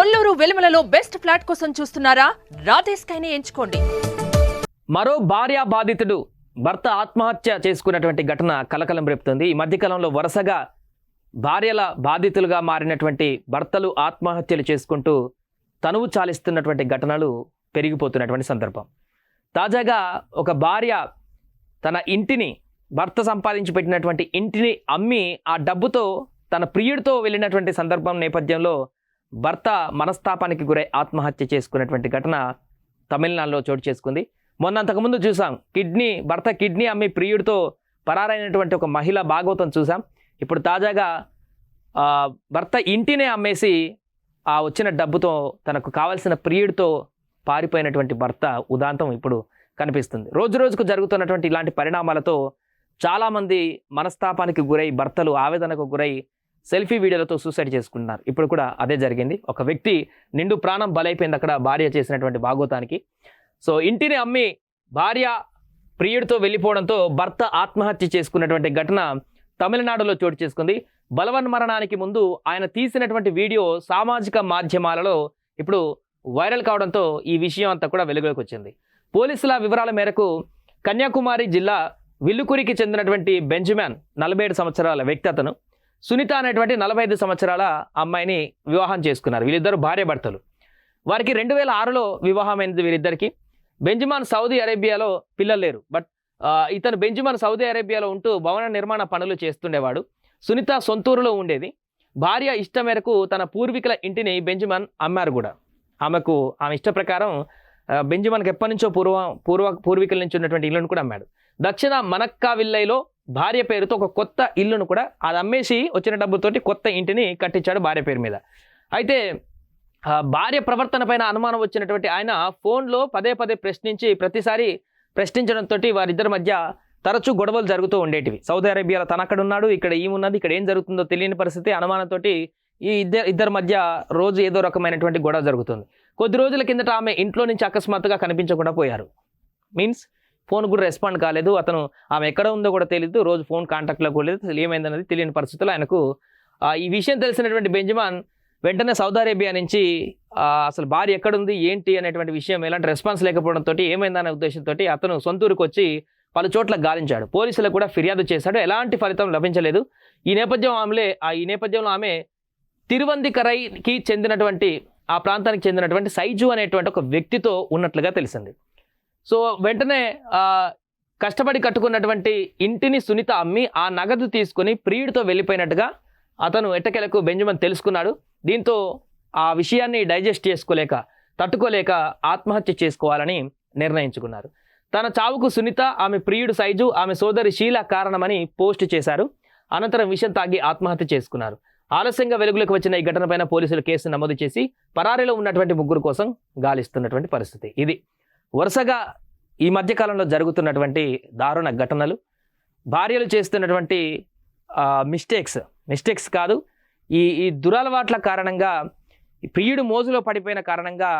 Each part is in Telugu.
కొల్లూరు వెలుమలలో బెస్ట్ ఫ్లాట్ కోసం చూస్తున్నారా? రాధేశ్కైనే ఎంచుకోండి. మరో భార్య బాధితుడు భర్త ఆత్మహత్య చేసుకున్నటువంటి ఘటన కలకలం రేపుతుంది. ఈ మధ్యకాలంలో వరుసగా భార్యల బాధితులుగా మారినటువంటి భర్తలు ఆత్మహత్యలు చేసుకుంటూ తనువు చాలిస్తున్నటువంటి ఘటనలు పెరిగిపోతున్నటువంటి సందర్భం. తాజాగా ఒక భార్య తన ఇంటిని భర్త సంపాదించి పెట్టినటువంటి ఇంటిని అమ్మి ఆ డబ్బుతో తన ప్రియుడితో వెళ్ళినటువంటి సందర్భం నేపథ్యంలో భర్త మనస్తాపానికి గురై ఆత్మహత్య చేసుకున్నటువంటి ఘటన తమిళనాడులో చోటు చేసుకుంది. మొన్న అంతకుముందు చూసాం. కిడ్నీ భర్త కిడ్నీ అమ్మి ప్రియుడితో పరారైనటువంటి ఒక మహిళ భాగవతం చూసాం. ఇప్పుడు తాజాగా భర్త ఇంటినే అమ్మేసి ఆ వచ్చిన డబ్బుతో తనకు కావలసిన ప్రియుడితో పారిపోయినటువంటి భర్త ఉదాంతం ఇప్పుడు కనిపిస్తుంది. రోజు రోజుకు జరుగుతున్నటువంటి ఇలాంటి పరిణామాలతో చాలామంది మనస్తాపానికి గురై భర్తలు ఆవేదనకు గురై సెల్ఫీ వీడియోలతో సూసైడ్ చేసుకుంటున్నారు. ఇప్పుడు కూడా అదే జరిగింది. ఒక వ్యక్తి నిండు ప్రాణం బలైపోయింది అక్కడ భార్య చేసినటువంటి భాగోతానికి. సో ఇంటిని అమ్మి భార్య ప్రియుడితో వెళ్ళిపోవడంతో భర్త ఆత్మహత్య చేసుకున్నటువంటి ఘటన తమిళనాడులో చోటు చేసుకుంది. బలవన్ మరణానికి ముందు ఆయన తీసినటువంటి వీడియో సామాజిక మాధ్యమాలలో ఇప్పుడు వైరల్ కావడంతో ఈ విషయం అంతా కూడా వెలుగులోకి వచ్చింది. పోలీసుల వివరాల మేరకు కన్యాకుమారి జిల్లా విల్లుకురికి చెందినటువంటి బెంజమిన్ నలభై ఏడు సంవత్సరాల వ్యక్తి అతను. సునీత అనేటువంటి నలభై ఐదు సంవత్సరాల అమ్మాయిని వివాహం చేసుకున్నారు. వీళ్ళిద్దరు భార్యభర్తలు వారికి రెండు వేల ఆరులో వివాహమైనది వీరిద్దరికి బెంజమాన్ సౌదీ అరేబియాలో పిల్లలు లేరు. బట్ ఇతను బెంజమాన్ సౌదీ అరేబియాలో ఉంటూ భవన నిర్మాణ పనులు చేస్తుండేవాడు. సునీత సొంతూరులో ఉండేది. భార్య ఇష్టం మేరకు తన పూర్వీకుల ఇంటిని బెంజమాన్ అమ్మారు కూడా. ఆమెకు ఆమె ఇష్ట ప్రకారం ఆ, బెంజమాన్కి ఎప్పటి నుంచో పూర్వ పూర్వ పూర్వీకుల నుంచి ఉన్నటువంటి ఇల్లును కూడా అమ్మాడు. దక్షిణ మనక్కా విల్లైలో భార్య పేరుతో ఒక కొత్త ఇల్లును కూడా అది అమ్మేసి వచ్చిన డబ్బుతోటి కొత్త ఇంటిని కట్టించాడు భార్య పేరు మీద. అయితే భార్య ప్రవర్తన పైన అనుమానం వచ్చినటువంటి ఆయన ఫోన్లో పదే పదే ప్రశ్నించి ప్రతిసారి ప్రశ్నించడంతో వారిద్దరి మధ్య తరచూ గొడవలు జరుగుతూ ఉండేటివి. సౌదీ అరేబియాలో తన అక్కడ ఉన్నాడు ఇక్కడ ఏమున్నది ఇక్కడ ఏం జరుగుతుందో తెలియని పరిస్థితి అనుమానంతో ఈ ఇద్దరు ఇద్దరి మధ్య రోజు ఏదో రకమైనటువంటి గొడవ జరుగుతుంది. కొద్ది రోజుల కిందట ఆమె ఇంట్లో నుంచి అకస్మాత్తుగా కనిపించకుండా పోయారు. మీన్స్ ఫోన్ కూడా రెస్పాండ్ కాలేదు. అతను ఆమె ఎక్కడ ఉందో కూడా తెలియదు రోజు ఫోన్ కాంటాక్ట్లో కూడా లేదు. అసలు ఏమైందన్నది తెలియని పరిస్థితుల్లో ఆయనకు ఆ, ఈ విషయం తెలిసినటువంటి బెంజమాన్ వెంటనే సౌదీ అరేబియా నుంచి అసలు భార్య ఎక్కడుంది ఏంటి అనేటువంటి విషయం ఎలాంటి రెస్పాన్స్ లేకపోవడంతో ఏమైందనే ఉద్దేశంతో అతను సొంతూరుకు వచ్చి పలు చోట్ల గాలించాడు. పోలీసులకు కూడా ఫిర్యాదు చేశాడు. ఎలాంటి ఫలితం లభించలేదు. ఈ నేపథ్యం ఆమెలే ఆ ఈ నేపథ్యంలో ఆమె తిరువందికరైకి చెందినటువంటి ఆ ప్రాంతానికి చెందినటువంటి సైజు అనేటువంటి ఒక వ్యక్తితో ఉన్నట్లుగా తెలిసింది. సో వెంటనే కష్టపడి కట్టుకున్నటువంటి ఇంటిని సునీత అమ్మి ఆ నగదు తీసుకొని ప్రియుడితో వెళ్ళిపోయినట్టుగా అతను ఎట్టకెలకు బెంజమిన్ తెలుసుకున్నాడు. దీంతో ఆ విషయాన్ని డైజెస్ట్ చేసుకోలేక తట్టుకోలేక ఆత్మహత్య చేసుకోవాలని నిర్ణయించుకున్నారు. తన చావుకు సునీత ఆమె ప్రియుడు సైజు ఆమె సోదరి శీల కారణమని పోస్ట్ చేశారు. అనంతరం విషయం తాగి ఆత్మహత్య చేసుకున్నారు. ఆలస్యంగా వెలుగులోకి వచ్చిన ఈ ఘటనపైన పోలీసులు కేసు నమోదు చేసి పరారీలో ఉన్నటువంటి ముగ్గురు కోసం గాలిస్తున్నటువంటి పరిస్థితి. ఇది వరుసగా ఈ మధ్యకాలంలో జరుగుతున్నటువంటి దారుణ ఘటనలు భార్యలు చేస్తున్నటువంటి మిస్టేక్స్ మిస్టేక్స్ కాదు ఈ ఈ దురలవాట్ల కారణంగా ఈ ప్రియుడు మోజులో పడిపోయిన కారణంగా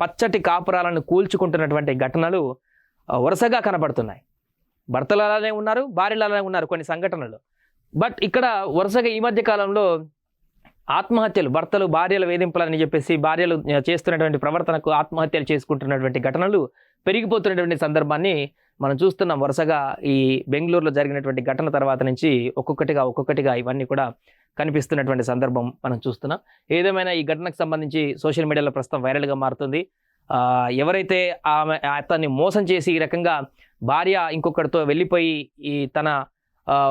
పచ్చటి కాపురాలను కూల్చుకుంటున్నటువంటి ఘటనలు వరుసగా కనబడుతున్నాయి. భర్తలు అలానే ఉన్నారు భార్యలు అలానే ఉన్నారు కొన్ని సంఘటనలు. బట్ ఇక్కడ వరుసగా ఈ మధ్య కాలంలో ఆత్మహత్యలు భర్తలు భార్యల వేధింపులని చెప్పేసి భార్యలు చేస్తున్నటువంటి ప్రవర్తనకు ఆత్మహత్యలు చేసుకుంటున్నటువంటి ఘటనలు పెరిగిపోతున్నటువంటి సందర్భాన్ని మనం చూస్తున్నాం. వరుసగా ఈ బెంగళూరులో జరిగినటువంటి ఘటన తర్వాత నుంచి ఒక్కొక్కటిగా ఒక్కొక్కటిగా ఇవన్నీ కూడా కనిపిస్తున్నటువంటి సందర్భం మనం చూస్తున్నాం. ఏదేమైనా ఈ ఘటనకు సంబంధించి సోషల్ మీడియాలో ప్రస్తుతం వైరల్గా మారుతుంది. ఎవరైతే ఆమె అతన్ని మోసం చేసి ఈ రకంగా భార్య ఇంకొకరితో వెళ్ళిపోయి ఈ తన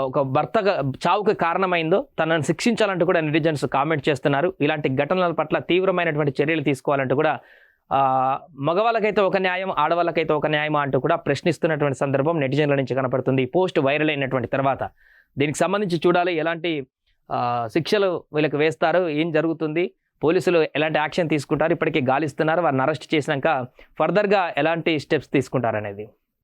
ఒక భర్తగా చావుకు కారణమైందో తనను శిక్షించాలంటూ కూడా నెటిజన్స్ కామెంట్ చేస్తున్నారు. ఇలాంటి ఘటనల పట్ల తీవ్రమైనటువంటి చర్యలు తీసుకోవాలంటూ కూడా మగవాళ్ళకైతే ఒక న్యాయం ఆడవాళ్ళకైతే ఒక న్యాయం అంటూ కూడా ప్రశ్నిస్తున్నటువంటి సందర్భం నెటిజన్ల నుంచి కనపడుతుంది. ఈ పోస్ట్ వైరల్ అయినటువంటి తర్వాత దీనికి సంబంధించి చూడాలి. ఎలాంటి శిక్షలు వీళ్ళకి వేస్తారు? ఏం జరుగుతుంది? పోలీసులు ఎలాంటి యాక్షన్ తీసుకుంటారు? ఇప్పటికే గాలిస్తున్నారు. వారిని అరెస్ట్ చేసినాక ఫర్దర్గా ఎలాంటి స్టెప్స్ తీసుకుంటారనేది.